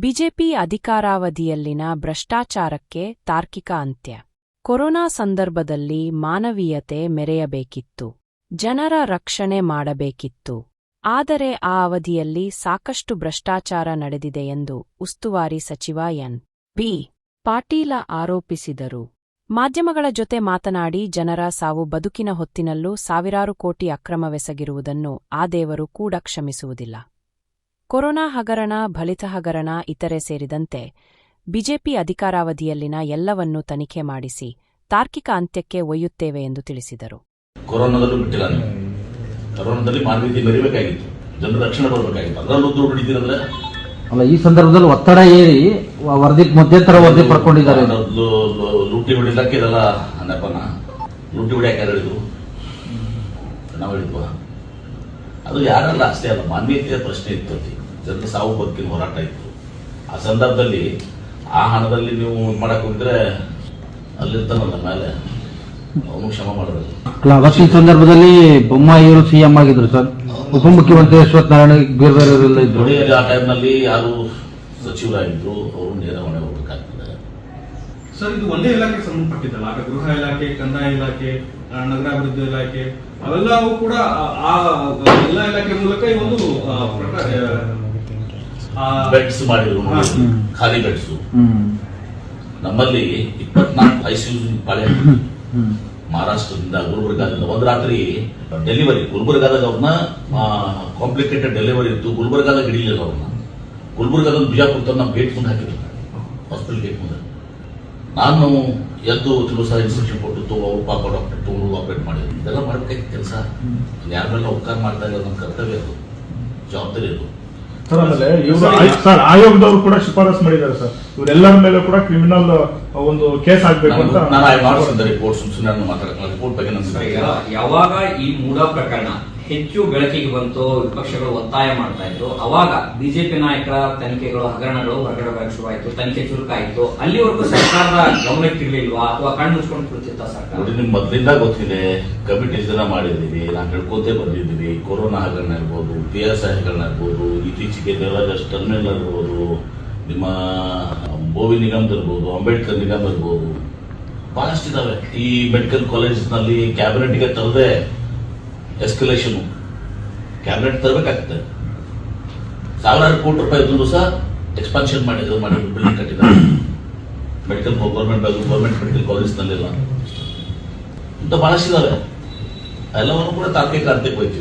BJP ಅಧಿಕಾರಾವಧಿಯಲ್ಲಿನ ಭ್ರಷ್ಟಾಚಾರಕ್ಕೆ ತಾರ್ಕಿಕ ಅಂತ್ಯ. ಕೊರೋನಾ ಸಂದರ್ಭದಲ್ಲಿ ಮಾನವೀಯತೆ ಮೆರೆಯಬೇಕಿತ್ತು. ಜನರ ರಕ್ಷಣೆ ಮಾಡಬೇಕಿತ್ತು. ಆದರೆ ಆ ಅವಧಿಯಲ್ಲಿ ಸಾಕಷ್ಟು ಭ್ರಷ್ಟಾಚಾರ ನಡೆದಿದೆ ಎಂದು ಉಸ್ತುವಾರಿ ಸಚಿವ ಎನ್. ಬಿ. ಪಾಟೀಲ ಆರೋಪಿಸಿದರು. ಮಾಧ್ಯಮಗಳ ಜೊತೆ ಮಾತನಾಡಿ ಜನರ ಸಾವು ಬದುಕಿನ ಹೊತ್ತಿನಲ್ಲೂ ಸಾವಿರಾರು ಕೋಟಿ ಅಕ್ರಮವೆಸಗಿರುವುದನ್ನು ಆ ದೇವರು ಕೂಡ ಕ್ಷಮಿಸುವುದಿಲ್ಲ. ಕೊರೋನಾ ಹಗರಣ ಬಲಿತ ಹಗರಣ ಇತರೆ ಸೇರಿದಂತೆ ಬಿಜೆಪಿ ಅಧಿಕಾರಾವಧಿಯಲ್ಲಿನ ಎಲ್ಲವನ್ನೂ ತನಿಖೆ ಮಾಡಿಸಿ ತಾರ್ಕಿಕ ಅಂತ್ಯಕ್ಕೆ ಒಯ್ಯುತ್ತೇವೆ ಎಂದು ತಿಳಿಸಿದರು. ಕೊರೋನಾದಲ್ಲೂ ಬಿಟ್ಟಿಲ್ಲ ನೀವು. ಕೊರೋನಾದಲ್ಲಿ ಮಾನವೀಯತೆ ಮೆರಿಬೇಕಾಗಿತ್ತು ಜನರ ರಕ್ಷಣೆ ಬರಬೇಕಾಗಿತ್ತು. ಅದರಲ್ಲೂ ದುಡ್ಡು ಹಿಡಿದಿರಂದ್ರೆ ಅಲ್ಲ ಈ ಸಂದರ್ಭದಲ್ಲಿ ಒತ್ತಡ ಏರಿ ವರದಿ ಮಧ್ಯಂತರ ವರದಿ ಪಡ್ಕೊಂಡಿದ್ದಾರೆ. ಲೂಟಿ ಹೊಡಿಲಕ್ಕೆ ಇದೆಲ್ಲ ನೆಪನ ಲೂಟಿ ಹೊಡಿಯಕ್ಕೆ ಯಾರು ಹೇಳಿದ್ರು? ನಾವು ಹೇಳಿದ್ವಾ ಅದು ಯಾರಲ್ಲ ಅಷ್ಟೇ ಅಲ್ಲ. ಮಾನವೀಯತೆಯ ಪ್ರಶ್ನೆ ಇತ್ತು ಜನರ ಸಾವು ಬದುಕಿನ ಹೋರಾಟ ಇತ್ತು. ಆ ಸಂದರ್ಭದಲ್ಲಿ ಆ ಹಣದಲ್ಲಿ ನೀವು ಮಾಡಕ್ ಹೋಗಿದ್ರೆ ಅಲ್ಲಿರ್ತಾನಲ್ಲ ಮೇಲೆ. ಅವನು ಕ್ಷಮ ಅವತ್ತಿನ ಸಂದರ್ಭದಲ್ಲಿ ಬೊಮ್ಮಾಯಿಯವರು ಸಿಎಂ ಆಗಿದ್ರು ಸರ್. ಉಪಮುಖ್ಯಮಂತ್ರಿ ಅಶ್ವಥ್ ನಾರಾಯಣ ಬೇರೆ ಬೇರೆ ಇದ್ರು. ನೋಡಿ ಆ ಟೈಮ್ನಲ್ಲಿ ಯಾರು ಸಚಿವರಾಗಿದ್ರು ಅವರು ನೇರ ಹೊಣೆ ಹೋಗ್ಬೇಕಾಗ್ತದೆ ಸರ್ ಇದು ಒಂದೇ ಇಲಾಖೆ ಸಂಬಂಧಪಟ್ಟಿದ್ದಲ್ಲ? ಆಗ ಗೃಹ ಇಲಾಖೆ ಕಂದಾಯ ಇಲಾಖೆ ಆ, ನಗರಾಭಿವೃದ್ಧಿ ಇಲಾಖೆ ಅವೆಲ್ಲವೂ ಕೂಡ ಆ- ಆ ಎಲ್ಲ ಇಲಾಖೆ ಮೂಲಕ ಈ ಒಂದು ಆ, ಪ್ರಕಾರ ಆ, ಬೆಡ್ಸ್ ಮಾಡಿದ್ರು. ಖಾಲಿ ಬೆಡ್ಸ್ ನಮ್ಮಲ್ಲಿ ಇಪ್ಪತ್ನಾಲ್ಕು ಐಸಿಯು ಪಾಳೆ ಮಹಾರಾಷ್ಟ್ರದಿಂದ ಗುಲ್ಬರ್ಗಾದಿಂದ ಒಂದ್ ರಾತ್ರಿ ಡೆಲಿವರಿ ಗುಲ್ಬರ್ಗಾದಾಗ ಅವ್ರನ್ನ ಕಾಂಪ್ಲಿಕೇಟೆಡ್ ಡೆಲಿವರಿ ಇತ್ತು. ಗುಲ್ಬರ್ಗಾದಾಗ ಹಿಡಿಲಿಲ್ಲ ಅವ್ರನ್ನ. ಗುಲ್ಬರ್ಗಾದ ಬಿಜಾಪುರ ತನ್ನ ಗೇಟ್ ಮುಂದೆ ಹಾಕಿದ್ರು. ಹಾಸ್ಪಿಟಲ್ ಗೇಟ್ ಮುಂದೆ. ನಾನು ಎದ್ದು ತಿಳಿಸ ಇನ್ಸ್ಟ್ರಕ್ಷನ್ ಕೊಟ್ಟು ಅವ್ರು ಪಾಪ ಡಾಕ್ಟರ್ ತಗೊಂಡು ಆಪರೇಟ್ ಮಾಡಿದ್ರು. ಇದೆಲ್ಲ ಮಾಡ್ಬೇಕಾಗಿತ್ತು ಕೆಲಸ. ಯಾರ ಮೇಲೆ ಉಪಕಾರ ಮಾಡ್ತಾ ಇರೋದು ನಮ್ಮ ಕರ್ತವ್ಯ ಅದು. ಜವಾಬ್ದಾರಿ ಅದು. ಸರ್ ಆಮೇಲೆ ಇವರು ಸರ್ ಆಯೋಗದವರು ಕೂಡ ಶಿಫಾರಸ್ ಮಾಡಿದ್ದಾರೆ ಸರ್. ಇವರೆಲ್ಲರ ಮೇಲೆ ಕೂಡ ಕ್ರಿಮಿನಲ್ ಒಂದು ಕೇಸ್ ಆಗ್ಬೇಕು ಅಂತ ನಾನು ರಿಪೋರ್ಟ್ ಸುಮ್ಮನೆ ರಿಪೋರ್ಟ್ ಬಗ್ಗೆ ಸರ್, ಯಾವಾಗ ಈ ಮೂಡ ಪ್ರಕರಣ ಹೆಚ್ಚು ಬೆಳಕಿಗೆ ಬಂತು, ವಿಪಕ್ಷಗಳು ಒತ್ತಾಯ ಮಾಡ್ತಾ ಇದ್ರು. ಅವಾಗ ಬಿಜೆಪಿ ನಾಯಕರ ತನಿಖೆಗಳು, ಹಗರಣಗಳು ಹೊರಗಡೆ ಬರಕ್ಕೆ ಶುರುವಾಯಿತು ತನಿಖೆ ಚುರುಕಾಯಿತು. ಅಲ್ಲಿವರೆಗೂ ಸರ್ಕಾರದ ಗಮನಕ್ಕಿರ್ಲಿಲ್ವಾ? ಅಥವಾ ಕಣ್ಣು ಮುಚ್ಕೊಂಡು ಕುಳಿತಿತ್ತ ಸರ್ಕಾರ? ನಿಮ್ಗೆ ಮೊದಲಿಂದ ಗೊತ್ತಿದೆ ಕಮಿಟೀಸ್ ಎಲ್ಲ ಮಾಡಿದ್ದೀವಿ ನಾನು ಹೇಳ್ಕೊತೇ ಬಂದಿದ್ದೀವಿ ಕೊರೋನಾ ಹಗರಣ ಇರ್ಬೋದು ಪಿ ಎಸ್ ಐ ಹಗರಣ ಇರ್ಬೋದು ಇತ್ತೀಚೆಗೆ ದೇವರಾಜ್ ಟರ್ಮಿನಲ್ ಇರ್ಬೋದು ನಿಮ್ಮ ಬೋವಿ ನಿಗಮ್ ಇರ್ಬೋದು, ಅಂಬೇಡ್ಕರ್ ನಿಗಮ್ ಇರ್ಬೋದು. ಬಹಳಷ್ಟು ಇದಾವೆ ಈ ಮೆಡಿಕಲ್ ಕಾಲೇಜ್ನಲ್ಲಿ ಕ್ಯಾಬಿನೆಟ್ಗೆ ತರದೆ ಎಸ್ಕಲೇಷನ್ ಕ್ಯಾಬಿನೆಟ್ ತರಬೇಕಾಗ್ತದೆ ಸಾವಿರಾರು ಕೋಟಿ ರೂಪಾಯಿ ಇದ್ರು ಸಹ ಎಕ್ಸ್ಪಾನ್ಷನ್ ಮಾಡಿದ್ರು ಮಾಡಿ ಬಿಲ್ಡಿಂಗ್ ಕಟ್ಟಿದ್ದಾರೆ. ಮೆಡಿಕಲ್ ಗೌರ್ಮೆಂಟ್ ಗೌರ್ಮೆಂಟ್ ಮೆಡಿಕಲ್ ಕಾಲೇಜ್ನಲ್ಲಿಲ್ಲ ಇಂಥ ಬಹಳಷ್ಟಿದ್ದಾರೆ ಎಲ್ಲವನ್ನು ಕೂಡ ತಾರ್ಕಿಕ ಅಂತ್ಯಕ್ಕೆ ಹೋಗ್ತೀವಿ